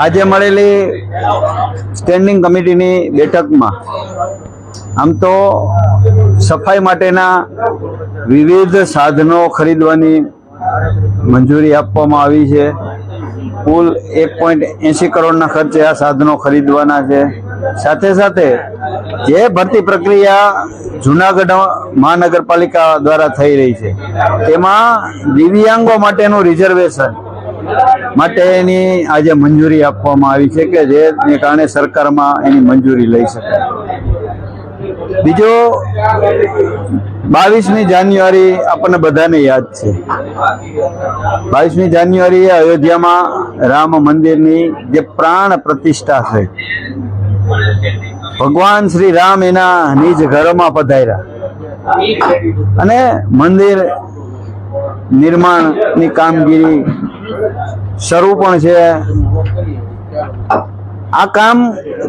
આજે મળેલી સ્ટેન્ડિંગ કમિટીની બેઠકમાં આમ તો સફાઈ માટેના વિવિધ સાધનો ખરીદવાની મંજૂરી આપવામાં આવી છે. કુલ એક પોઈન્ટ એંશી કરોડના ખર્ચે આ સાધનો ખરીદવાના છે. સાથે સાથે જે ભરતી પ્રક્રિયા જુનાગઢ મહાનગરપાલિકા દ્વારા થઈ રહી છે, તેમાં દિવ્યાંગો માટેનું રિઝર્વેશન માટેની આજે મંજૂરી આપવામાં આવી છે કે જેને કારણે સરકારમાં એની મંજૂરી લઈ શકાય. બીજો, બાવીસમી જાન્યુઆરી આપણને બધાને યાદ છે. બાવીસમી જાન્યુઆરીએ અયોધ્યામાં રામ મંદિરની જે પ્રાણ પ્રતિષ્ઠા છે ભગવાન શ્રી રામ એના નિજ ઘરમાં પધાર્યા. અને મંદિર નિર્માણની કામગીરી શરૂ પણ છે. આ કામ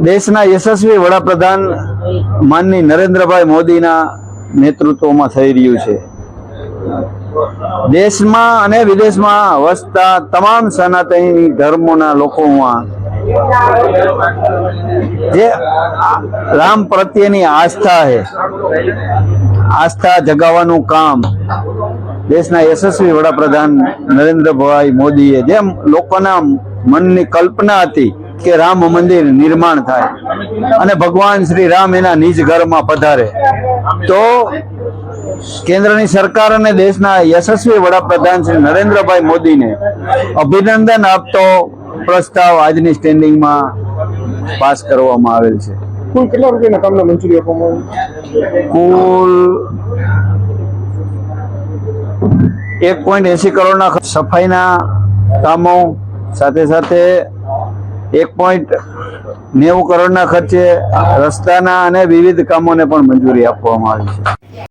દેશના યશસ્વી વડાપ્રધાન માનની નરેન્દ્રભાઈ મોદીના નેતૃત્વમાં થઈ રહ્યું છે. દેશમાં અને વિદેશમાં વસતા તમામ સનાતની ધર્મોના લોકોમાં જે રામ પ્રત્યેની આસ્થા છે. આસ્થા જગાવવાનું કામ દેશના યશસ્વી વડાપ્રધાન નરેન્દ્રભાઈ મોદીએ જેમ લોકોના મનની કલ્પના હતી કે રામ મંદિર નિર્માણ થાય અને ભગવાન શ્રી રામ એના નિજ ઘરમાં પધારે, તો કેન્દ્રની સરકાર અને દેશના યશસ્વી વડાપ્રધાન શ્રી નરેન્દ્રભાઈ મોદીને અભિનંદન આપતો પ્રસ્તાવ આજની સ્ટેન્ડિંગમાં પાસ કરવામાં આવેલ છે. કુલ કેટલા રૂપિયાના કામના મંજૂરી આપવામાં કુલ એક પોઈન્ટ એસી કરોડના સફાઈના કામો સાથે સાથે એક પોઈન્ટ નેવું કરોડના ખર્ચે રસ્તાના અને વિવિધ કામોને પણ મંજૂરી આપવામાં આવી છે.